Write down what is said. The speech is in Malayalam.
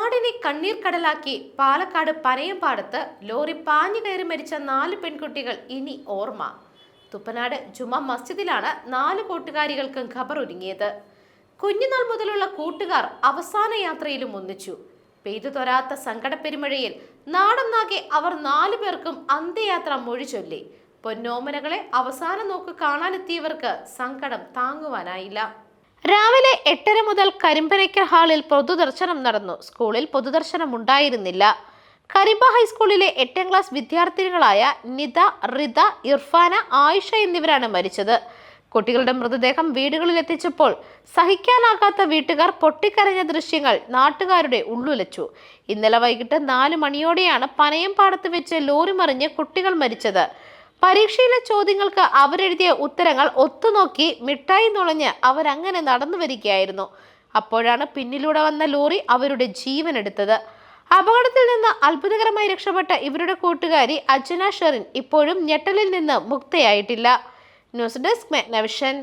നാടിനെ കണ്ണീർ കടലാക്കി പാലക്കാട് പനയമ്പാടത്ത് ലോറി പാഞ്ഞു കയറി മരിച്ച നാല് പെൺകുട്ടികൾ ഇനി ഓർമ്മ. തുപ്പനാട് ജുമാ മസ്ജിദിലാണ് നാല് കൂട്ടുകാരികൾക്കും ഖബർ ഒരുങ്ങിയത് കുഞ്ഞുനാൾ മുതലുള്ള കൂട്ടുകാർ അവസാന യാത്രയിലും ഒന്നിച്ചു. പെയ്തു തൊരാത്ത സങ്കടപ്പെരുമഴയിൽ നാടൊന്നാകെ അവർ നാലു പേർക്കും അന്ത്യയാത്ര മൊഴി ചൊല്ലി പൊന്നോമനകളെ അവസാനം നോക്ക് കാണാനെത്തിയവർക്ക് സങ്കടം താങ്ങുവാനായില്ല. രാവിലെ എട്ടര മുതൽ കരിമ്പനയ്ക്കൽ ഹാളിൽ പൊതുദർശനം നടന്നു. സ്കൂളിൽ പൊതുദർശനം ഉണ്ടായിരുന്നില്ല കരിമ്പ ഹൈസ്കൂളിലെ എട്ടാം ക്ലാസ് വിദ്യാർത്ഥിനികളായ നിത റിത ഇർഫാന ആയിഷ എന്നിവരാണ് മരിച്ചത്. കുട്ടികളുടെ മൃതദേഹം വീടുകളിലെത്തിച്ചപ്പോൾ സഹിക്കാനാകാത്ത വീട്ടുകാർ പൊട്ടിക്കരഞ്ഞ ദൃശ്യങ്ങൾ നാട്ടുകാരുടെ ഉള്ളുലച്ചു. ഇന്നലെ വൈകിട്ട് നാല് മണിയോടെയാണ് പനയം പാടത്ത് വെച്ച് ലോറി മറിഞ്ഞ് കുട്ടികൾ മരിച്ചത്. പരീക്ഷയിലെ ചോദ്യങ്ങൾക്ക് അവരെഴുതിയ ഉത്തരങ്ങൾ ഒത്തുനോക്കി മിഠായി നുളഞ്ഞ് അവരങ്ങനെ നടന്നു വരികയായിരുന്നു. അപ്പോഴാണ് പിന്നിലൂടെ വന്ന ലോറി അവരുടെ ജീവൻ എടുത്തത്. അപകടത്തിൽ നിന്ന് അത്ഭുതകരമായി രക്ഷപ്പെട്ട ഇവരുടെ കൂട്ടുകാരി അജന ഷെറിൻ ഇപ്പോഴും ഞെട്ടലിൽ നിന്ന് മുക്തയായിട്ടില്ല. News desk മെഗ്നവിഷൻ.